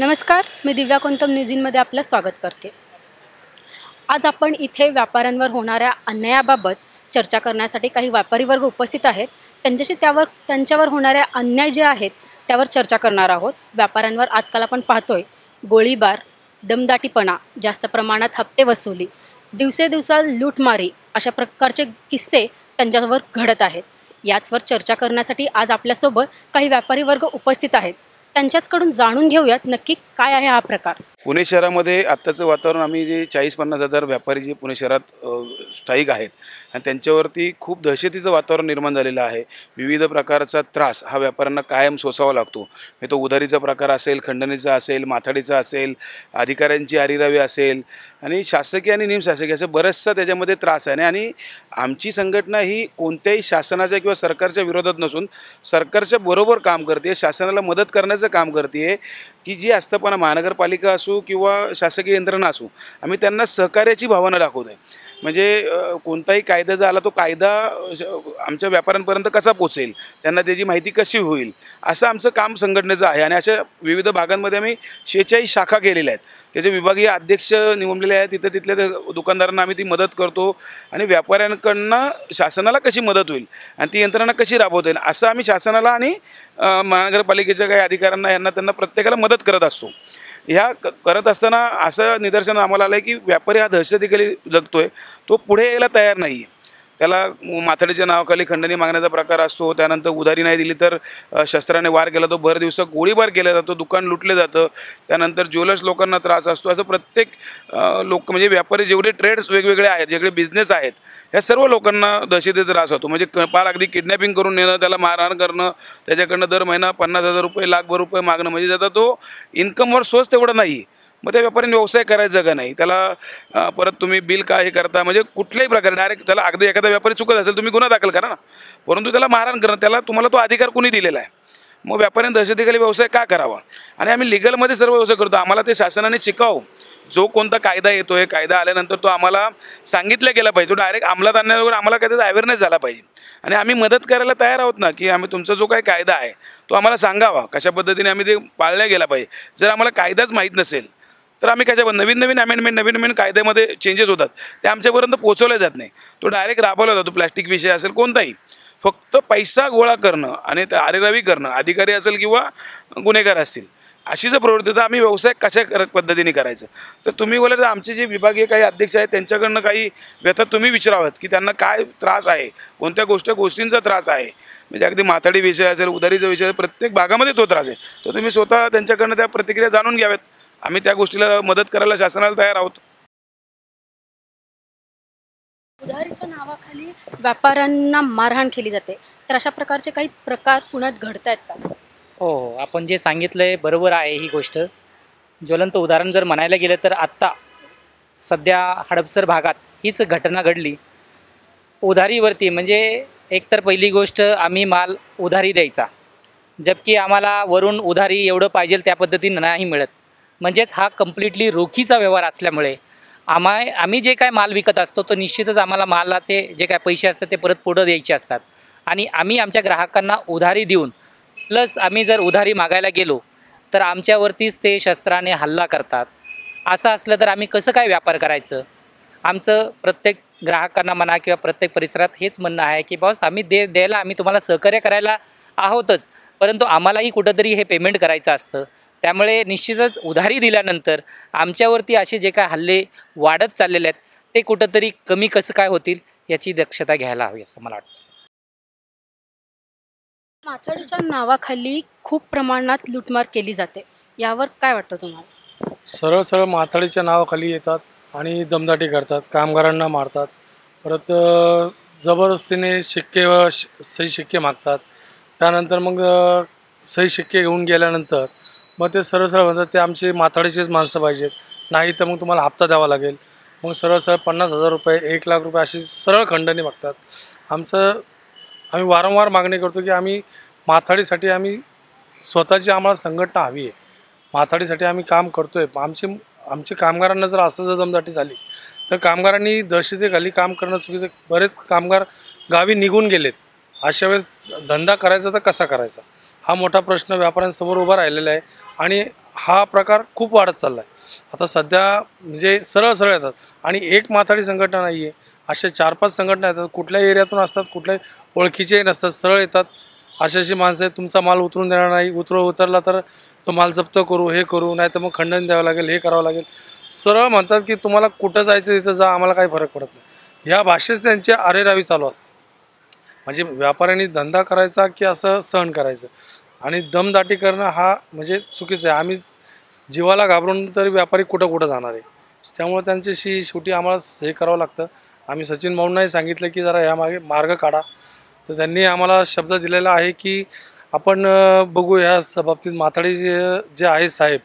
नमस्कार मी दिव्या कोंतम न्यूजीनमध्ये आपलं स्वागत करते. आज आपण इथे व्यापाऱ्यांवर होणाऱ्या अन्यायाबाबत चर्चा करण्यासाठी काही व्यापारी वर्ग उपस्थित आहेत. त्यांच्याशी त्यावर त्यांच्यावर होणाऱ्या अन्याय जे आहेत त्यावर चर्चा करणार आहोत. व्यापाऱ्यांवर आजकाल आपण पाहतोय गोळीबार दमदाटीपणा जास्त प्रमाणात हप्ते वसुली दिवसेदिवसा लूटमारी अशा प्रकारचे किस्से त्यांच्यावर घडत आहेत. याचवर चर्चा करण्यासाठी आज आपल्यासोबत काही व्यापारी वर्ग उपस्थित आहेत. त्यांच्याचकडून जाणून घेऊयात नक्की काय आहे हा प्रकार. पुणे शहरामध्ये आत्ताचं वातावरण आम्ही जे चाळीस पन्नास हजार व्यापारी जे पुणे शहरात स्थायिक आहेत आणि त्यांच्यावरती खूप दहशतीचं वातावरण निर्माण झालेलं आहे. विविध प्रकारचा त्रास हा व्यापाऱ्यांना कायम सोसावा लागतो. म्हणजे तो उधारीचा प्रकार असेल खंडणीचा असेल माथाडीचा असेल अधिकाऱ्यांची आरिरावी असेल आणि शासकीय आणि निमशासकीय असं बरंचसा त्याच्यामध्ये त्रास आहे. आणि आमची संघटना ही कोणत्याही शासनाच्या किंवा सरकारच्या विरोधात नसून सरकारच्या बरोबर काम करते शासनाला मदत करण्याचं काम करते की जी आस्थापना महानगरपालिका असू किंवा शासकीय यंत्रणा असू आम्ही त्यांना सहकार्याची भावना दाखवतो आहे म्हणजे कोणताही कायदा जर आला तो कायदा आमच्या व्यापाऱ्यांपर्यंत कसा पोचेल त्यांना त्याची माहिती कशी होईल? असं आमचं काम संघटनेचं आहे आणि अशा विविध भागांमध्ये आम्ही शेहेचाळीस शाखा केलेल्या आहेत. त्याचे विभागीय अध्यक्ष निवडलेले आहेत. तिथं तिथल्या त्या दुकानदारांना आम्ही ती मदत करतो आणि व्यापाऱ्यांकडनं शासनाला कशी मदत होईल आणि ती यंत्रणा कशी राबवता येईल असं आम्ही शासनाला आणि महानगरपालिकेच्या काही अधिकाऱ्यांना यांना त्यांना प्रत्येकाला मदत करत असतो. ह्या क करत असताना असं निदर्शन आम्हाला आलं आहे की व्यापारी हा दहशतीखाली आहे तो पुढे यायला तयार नाही आहे त्याला माथाडीच्या नावाखाली खंडणी मागण्याचा प्रकार असतो त्यानंतर उधारी नाही दिली तर शस्त्राने वार केला तो भर दिवसा गोळीबार केला जातो दुकान लुटले जातं त्यानंतर ज्वेलर्स लोकांना त्रास असतो असं प्रत्येक लोक म्हणजे व्यापारी जेवढे ट्रेड्स वेगवेगळे आहेत जेवढे बिझनेस आहेत ह्या सर्व लोकांना दहशतीचा त्रास होतो. म्हणजे क- पार अगदी किडनॅपिंग करून नेणं त्याला मारहाण करणं त्याच्याकडनं दर महिना पन्नास हजार रुपये लाखभर रुपये मागणं म्हणजे त्याचा तो इन्कमवर सोर्स तेवढा नाही. मग त्या व्यापाऱ्याने व्यवसाय करायचा का नाही? त्याला परत तुम्ही बिल काय हे करता? म्हणजे कुठल्याही प्रकारे डायरेक्ट त्याला अगदी एखादा व्यापारी चुकत असेल तुम्ही गुन्हा दाखल करा ना. परंतु त्याला मारहाण करणं त्याला तुम्हाला तो अधिकार कुणी दिलेला आहे? मग व्यापाऱ्याने दहशतीखाली व्यवसाय का करावा? आणि आम्ही लिगलमध्ये सर्व व्यवसाय करतो. आम्हाला ते शासनाने शिकावं जो कोणता कायदा येतो आहे कायदा आल्यानंतर तो आम्हाला सांगितला गेला पाहिजे. तो डायरेक्ट अंमलात आणण्यावर आम्हाला काहीतरी अवेअरनेस झाला पाहिजे. आणि आम्ही मदत करायला तयार आहोत ना की आम्ही तुमचा जो काही कायदा आहे तो आम्हाला सांगावा. कशा पद्धतीने आम्ही ते पाळल्या गेला पाहिजे. जर आम्हाला कायदाच माहीत नसेल तर आम्ही कशा नवीन नवीन अमेंडमेंट नवीन नवीन कायद्यामध्ये चेंजेस होतात. ते आमच्यापर्यंत पोहोचवले जात नाही. तो डायरेक्ट राबवला जातो प्लॅस्टिक विषय असेल कोणताही. फक्त पैसा गोळा करणं आणि आरेरावी करणं अधिकारी असेल किंवा गुन्हेगार असतील. अशी जर प्रवृत्ती तर आम्ही व्यवसाय कशा कर पद्धतीने करायचं? तर तुम्ही बोला तर आमचे जे विभागीय काही अध्यक्ष आहेत त्यांच्याकडनं काही व्यथा तुम्ही विचारावत की त्यांना काय त्रास आहे? कोणत्या गोष्ट गोष्टींचा त्रास आहे? म्हणजे अगदी माथाडी विषय असेल उधारीचा विषय असेल, प्रत्येक भागामध्ये तो त्रास आहे. तर तुम्ही स्वतः त्यांच्याकडनं त्या प्रतिक्रिया जाणून घ्याव्यात. आम्ही त्या गोष्टीला मदत करायला शासनाला तयार आहोत. उधारीच्या नावाखाली व्यापाऱ्यांना मारहाण केली जाते. तर अशा प्रकारचे काही प्रकार पुण्यात घडत आहेत का? हो हो. आपण जे सांगितलं आहे बरोबर आहे ही गोष्ट. ज्वलंत उदाहरण जर म्हणायला गेलं तर आत्ता सध्या हडपसर भागात हीच घटना घडली. उधारीवरती म्हणजे एकतर पहिली गोष्ट आम्ही माल उधारी द्यायचा. जबकी आम्हाला वरून उधारी एवढं पाहिजे त्या पद्धतीनं नाही मिळत. म्हणजेच हा कम्प्लिटली रोखीचा व्यवहार असल्यामुळे आम्हा आम्ही जे काय माल विकत असतो तो निश्चितच आम्हाला मालाचे जे काय पैसे असतात ते परत पुढं द्यायचे असतात. आणि आम्ही आमच्या ग्राहकांना उधारी देऊन प्लस आम्ही जर उधारी मागायला गेलो तर आमच्यावरतीच ते शस्त्राने हल्ला करतात. असं असलं तर आम्ही कसं काय व्यापार करायचं? आमचं प्रत्येक ग्राहकांना म्हणा किंवा प्रत्येक परिसरात हेच म्हणणं आहे की बॉस आम्ही दे द्यायला आम्ही तुम्हाला सहकार्य करायला आहोतच. परंतु आम्हालाही कुठंतरी हे पेमेंट करायचं असतं. त्यामुळे निश्चितच उधारी दिल्यानंतर आमच्यावरती असे जे काय हल्ले वाढत चाललेले आहेत ते कुठंतरी कमी कसं काय होतील याची दक्षता घ्यायला हवी असं मला वाटतं. माथाडीच्या नावाखाली खूप प्रमाणात लूटमार केली जाते. यावर काय वाटतं तुम्हाला? सरळ सरळ माथाडीच्या नावाखाली येतात आणि दमदाटी करतात कामगारांना मारतात. परत जबरदस्तीने शिक्के व सही शिक्के मागतात. त्यानंतर मग सही शिक्के घेऊन गेल्यानंतर मग ते सरळ सरळ म्हणतात ते आमचे माथाडीचेच माणसं पाहिजेत. नाही तर मग तुम्हाला हप्ता द्यावा लागेल. मग सरळ सरळ पन्नास हजार रुपये एक लाख रुपये अशी सरळ खंडणी मागतात. आमचं आम्ही वारंवार मागणी करतो की आम्ही माथाडीसाठी आम्ही स्वतःची आम्हाला संघटना हवी आहे. माथाडीसाठी आम्ही काम करतो आहे आमचे आमच्या कामगारांना जर असं जर दमदाटी झाली तर कामगारांनी दहशतीखाली काम करणं चुकीचं बरेच कामगार गावी निघून गेलेत. अशा वेळेस धंदा करायचा तर कसा करायचा? हा मोठा प्रश्न व्यापाऱ्यांसमोर उभा राहिलेला आहे आणि हा प्रकार खूप वाढत चालला आहे आता सध्या म्हणजे सरळ सरळ येतात आणि एक माथाडी संघटना नाही आहे अशा चार पाच संघटना येतात कुठल्या एरियातून असतात कुठल्या ओळखीचे नसतात सरळ येतात. अशी अशी माणसं आहेत तुमचा माल उतरून देणार नाही उतर उतरला तर तो माल जप्त करू हे करू नाही तर मग खंडन द्यावं लागेल हे करावं लागेल. सरळ म्हणतात की तुम्हाला कुठं जायचं तिथं जा आम्हाला काही फरक पडत नाही. ह्या भाषेत त्यांची अरेरावी चालू असते. म्हणजे व्यापाऱ्यांनी धंदा करायचा की असं सहन करायचं? आणि दमदाटी करणं हा म्हणजे चुकीचं आहे. आम्ही जीवाला घाबरून तरी व्यापारी कुठं कुठं जाणार आहे? त्यामुळे त्यांच्याशी शेवटी आम्हाला हे करावं लागतं. आम्ही सचिन भाऊंनाही सांगितलं की जरा यामागे मार्ग काढा. तर त्यांनी आम्हाला शब्द दिलेला आहे की आपण बघू ह्या स- बाबतीत माथाडी जे जे आहे साहेब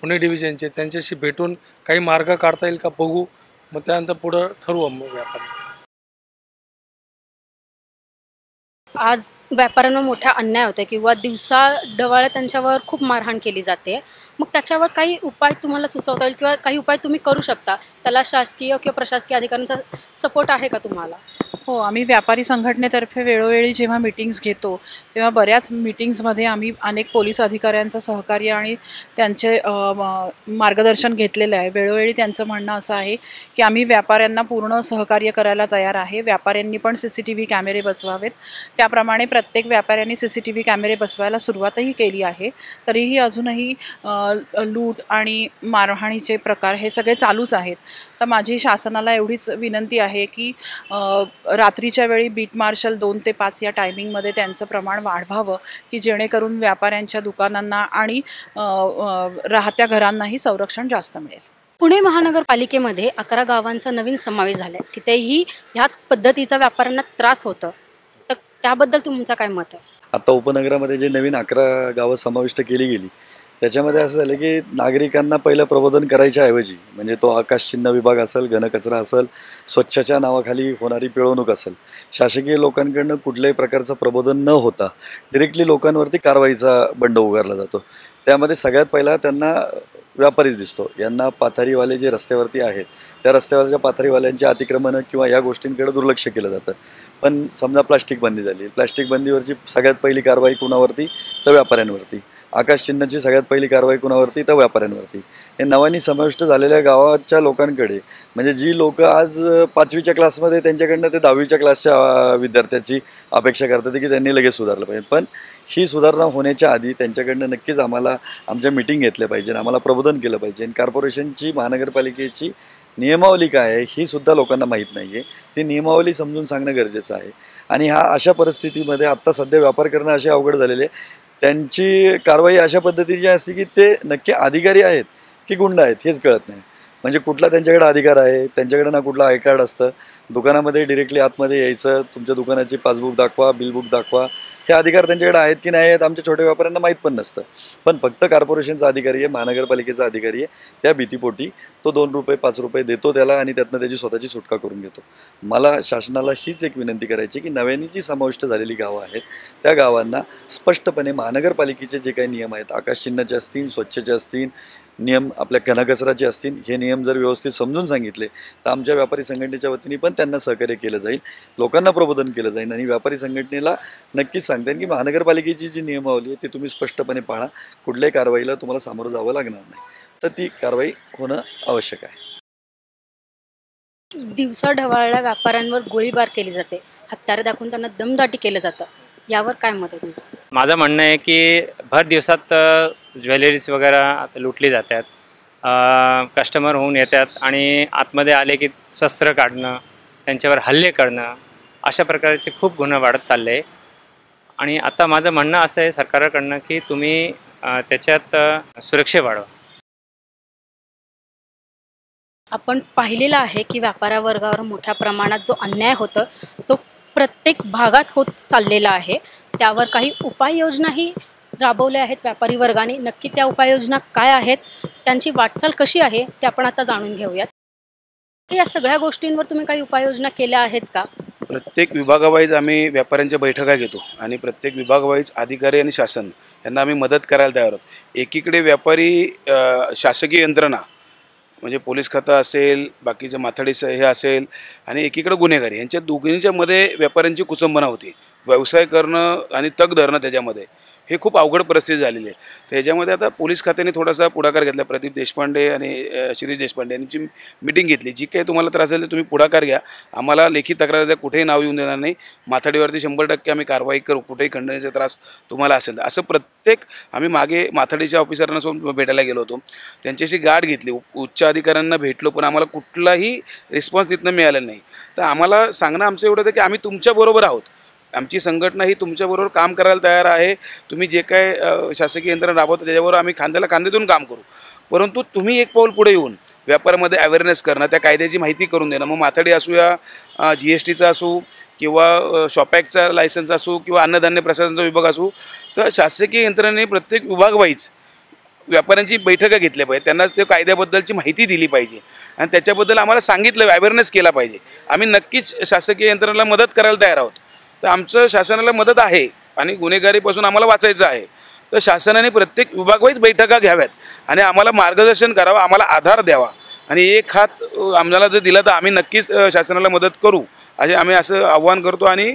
पुणे डिव्हिजनचे त्यांच्याशी भेटून काही मार्ग काढता येईल का बघू. मग त्यानंतर पुढं ठरवू मग व्यापारी. आज व्यापाऱ्यांवर मोठा अन्याय होतो किंवा दिवसा डवाळ्या त्यांच्यावर खूप मारहाण केली जाते. मग त्याच्यावर काही उपाय तुम्हाला सुचवता येईल किंवा काही उपाय तुम्ही करू शकता? त्याला शासकीय किंवा प्रशासकीय अधिकाऱ्यांचा सपोर्ट आहे का तुम्हाला? हो आम्ही व्यापारी संघटनेतर्फे वेळोवेळी जेव्हा मीटिंग्स घेतो तेव्हा बऱ्याच मीटिंग्समध्ये आम्ही अनेक पोलीस अधिकाऱ्यांचं सहकार्य आणि त्यांचे मार्गदर्शन घेतलेलं आहे. वेळोवेळी त्यांचं म्हणणं असं आहे की आम्ही व्यापाऱ्यांना पूर्ण सहकार्य करायला तयार आहे. व्यापाऱ्यांनी पण सी सी टी व्ही कॅमेरे बसवावेत. त्याप्रमाणे प्रत्येक व्यापाऱ्यांनी सी सी टी व्ही कॅमेरे बसवायला सुरुवातही केली आहे. तरीही अजूनही लूट आणि मारहाणीचे प्रकार हे सगळे चालूच आहेत. तर माझी शासनाला एवढीच विनंती आहे की रात्रीच्या वेळी बीट मार्शल दोन ते पाच या टायमिंगमध्ये त्यांचं प्रमाण वाढवावं की जेणेकरून व्यापाऱ्यांच्या दुकानांना आणि राहत्या घरांनाही संरक्षण जास्त मिळेल. पुणे महानगरपालिकेमध्ये अकरा गावांचा नवीन समावेश झाला आहे तिथेही ह्याच पद्धतीचा व्यापाऱ्यांना त्रास होतं. तर त्याबद्दल तुमचं काय मत आहे? आता उपनगरामध्ये जे नवीन अकरा गावं समाविष्ट केली गेली त्याच्यामध्ये असं झालं की नागरिकांना पहिलं प्रबोधन करायच्या ऐवजी म्हणजे तो आकाशचिन्ह विभाग असेल घनकचरा असेल स्वच्छच्या नावाखाली होणारी पिळवणूक असेल शासकीय लोकांकडनं कुठल्याही प्रकारचं प्रबोधन न होता डिरेक्टली लोकांवरती कारवाईचा बंड उगारला जातो. त्यामध्ये सगळ्यात पहिला त्यांना व्यापारीच दिसतो. यांना पाथारीवाले जे रस्त्यावरती आहेत त्या रस्त्यावरच्या पाथरीवाल्यांची अतिक्रमणं किंवा या गोष्टींकडे दुर्लक्ष केलं जातं. पण समजा प्लास्टिक बंदी झाली. प्लास्टिक बंदीवरची सगळ्यात पहिली कारवाई कुणावरती? तर व्यापाऱ्यांवरती. आकाश चिन्हाची सगळ्यात पहिली कारवाई कुणावरती? तर व्यापाऱ्यांवरती. हे नव्याने समाविष्ट झालेल्या गावाच्या लोकांकडे. म्हणजे जी लोक आज पाचवीच्या क्लासमध्ये त्यांच्याकडनं ते दहावीच्या क्लासच्या विद्यार्थ्याची अपेक्षा करतात की त्यांनी लगेच सुधारलं पाहिजे. पण ही सुधारणा होण्याच्या आधी त्यांच्याकडनं नक्कीच आम्हाला आमच्या मिटिंग घेतल्या पाहिजे आम्हाला प्रबोधन केलं पाहिजे. आणि कॉर्पोरेशनची महानगरपालिकेची नियमावली काय आहे ही सुद्धा लोकांना माहीत नाही आहे. ती नियमावली समजून सांगणं गरजेचं आहे. आणि हा अशा परिस्थितीमध्ये आत्ता सध्या व्यापार करणं असे अवघड झालेले आहे. त्यांची कारवाई अशा पद्धतीची असते की ते नक्की अधिकारी आहेत की गुंड आहेत हेच कळत नाही. म्हणजे कुठला त्यांच्याकडे अधिकार आहे त्यांच्याकडे ना कुठला आय कार्ड असतं दुकानामध्ये डिरेक्टली आतमध्ये यायचं तुमच्या दुकानाची पासबुक दाखवा बिलबुक दाखवा हे अधिकार त्यांच्याकडे आहेत की नाही आहेत आमच्या छोट्या व्यापाऱ्यांना माहीत पण नसतं. पण फक्त कॉर्पोरेशनचा अधिकारी आहे महानगरपालिकेचा अधिकारी आहे त्या भीतीपोटी तो दोन रुपये पाच रुपये देतो त्याला आणि त्यातनं त्याची स्वतःची सुटका करून घेतो. मला शासनाला हीच एक विनंती करायची की नव्याने जी समाविष्ट झालेली गावं आहेत त्या गावांना स्पष्टपणे महानगरपालिकेचे जे काही नियम आहेत आकाशचिन्हाचे असतील स्वच्छचे असतील नियम आपल्या घनकचराचे असतील हे नियम जर व्यवस्थित समजून सांगितले तर आमच्या व्यापारी संघटनेच्या वतीने पण त्यांना सहकार्य केलं जाईल लोकांना प्रबोधन केलं जाईल आणि व्यापारी संघटनेला नक्कीच सांगता येईल की महानगरपालिकेची जी नियमावली आहे ती तुम्ही स्पष्टपणे पाळा. कुठल्याही कारवाईला तुम्हाला सामोरं जावं लागणार नाही. तर ती कारवाई होणं आवश्यक आहे. दिवसा ढवाळल्या व्यापाऱ्यांवर गोळीबार केली जाते. हत्यारे दाखवून त्यांना दमदाटी केलं जातं. यावर काय मत आहे तुमचं? माझं म्हणणं आहे की भर दिवसात ज्वेलरीज वगैरे आता लुटली जातात. कस्टमर होऊन येतात आणि आतमध्ये आले की शस्त्र काढणं त्यांच्यावर हल्ले करणं अशा प्रकारचे खूप गुन्हे वाढत चालले. आहे आणि आता माझं म्हणणं असं आहे सरकारकडनं की तुम्ही त्याच्यात सुरक्षा वाढवा. आपण पाहिलेलं आहे की व्यापारा वर्गावर मोठ्या प्रमाणात जो अन्याय होतो तो प्रत्येक भागात होत चाललेला आहे. त्यावर काही उपाययोजनाही राबवल्या आहेत व्यापारी वर्गाने. नक्की त्या उपाययोजना काय आहेत? त्यांची वाटचाल कशी आहे? ते आपण आता जाणून घेऊयात. या सगळ्या गोष्टींवर तुम्ही काही उपाययोजना केल्या आहेत का? प्रत्येक विभागावाईज आम्ही व्यापाऱ्यांच्या बैठका घेतो आणि प्रत्येक विभागावाईज अधिकारी आणि शासन यांना आम्ही मदत करायला तयार आहोत. एकीकडे व्यापारी शासकीय यंत्रणा म्हणजे पोलीस खातं असेल बाकीचे माथाडीचं हे असेल आणि एकीकडे गुन्हेगारी. यांच्या दोघींच्यामध्ये व्यापाऱ्यांची कुचंबना होती. व्यवसाय करणं आणि तग धरणं त्याच्यामध्ये. हे खूप अवघड परिस्थिती झालेली आहे. तर ह्याच्यामध्ये आता पोलीस खात्याने थोडासा पुढाकार घेतला. प्रदीप देशपांडे आणि शिरीष देशपांडे यांची मिटिंग घेतली. जी काही तुम्हाला त्रास असेल तर तुम्ही पुढाकार घ्या. आम्हाला लेखी तक्रार द्या. कुठेही नाव येऊन देणार नाही. माथाडीवरती शंभर टक्के आम्ही कारवाई करू. कुठेही खंडणीचा त्रास तुम्हाला असेल तर. असं प्रत्येक आम्ही मागे माथाडीच्या ऑफिसरांना सोबत भेटायला गेलो होतो. त्यांच्याशी गाठ घेतली. उ- उच्च अधिकाऱ्यांना भेटलो पण आम्हाला कुठलाही रिस्पॉन्स तिथनं मिळाला नाही. तर आम्हाला सांगणं आमचं एवढं होतं की आम्ही तुमच्याबरोबर आहोत. आमची संघटना ही तुमच्याबरोबर काम करायला तयार आहे. तुम्ही जे काय शासकीय यंत्रणा राबवता त्याच्याबरोबर आम्ही खांद्याला खांद्यातून काम करू. परंतु तुम्ही एक पाऊल पुढे येऊन व्यापारामध्ये अवेअरनेस करणं त्या कायद्याची माहिती करून देणं. मग माथाडी असू या जी एस टीचा असू किंवा शॉपॅकचा लायसन्स असू किंवा अन्नधान्य प्रशासनाचा विभाग असू तर शासकीय यंत्रणेने प्रत्येक विभाग वाईज व्यापाऱ्यांची बैठका घेतल्या पाहिजे त्यांना ते कायद्याबद्दलची माहिती दिली पाहिजे. आणि त्याच्याबद्दल आम्हाला सांगितलं अवेअरनेस केला पाहिजे. आम्ही नक्कीच शासकीय यंत्रणेला मदत करायला तयार आहोत. तर आमचं शासनाला मदत आहे आणि गुन्हेगारीपासून आम्हाला वाचायचं आहे. तर शासनाने प्रत्येक विभागवाईज बैठका घ्याव्यात आणि आम्हाला मार्गदर्शन करावं आम्हाला आधार द्यावा. आणि एक हात आम्हाला जर दिला तर आम्ही नक्कीच शासनाला मदत करू. असे आम्ही असं आव्हान करतो आणि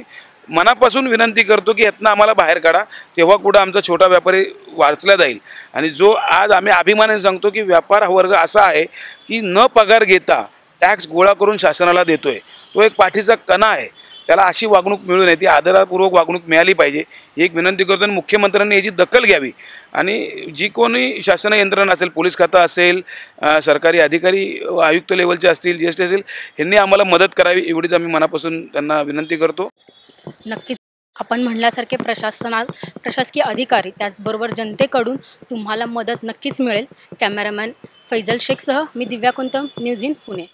मनापासून विनंती करतो की यातनं आम्हाला बाहेर काढा. तेव्हा कुठं आमचा छोटा व्यापारी वाचला जाईल. आणि जो आज आम्ही अभिमानाने सांगतो की व्यापार हा वर्ग असा आहे की न पगार घेता टॅक्स गोळा करून शासनाला देतो आहे तो एक पाठीचा कणा आहे. त्याला अशी वागणूक मिळू नये ती आदरपूर्वक वागणूक मिळाली पाहिजे. ही एक विनंती करतो आणि मुख्यमंत्र्यांनी याची दखल घ्यावी. आणि जी कोणी शासन यंत्रणा असेल पोलीस खातं असेल सरकारी अधिकारी आयुक्त लेवलचे असतील जी एस टी असेल यांनी आम्हाला मदत करावी एवढीच आम्ही मनापासून त्यांना विनंती करतो. नक्कीच. आपण म्हणल्यासारखे प्रशासनात प्रशासकीय अधिकारी त्याचबरोबर जनतेकडून तुम्हाला मदत नक्कीच मिळेल. कॅमेरामॅन फैजल शेखसह मी दिव्या कुंतम न्यूज इन पुणे.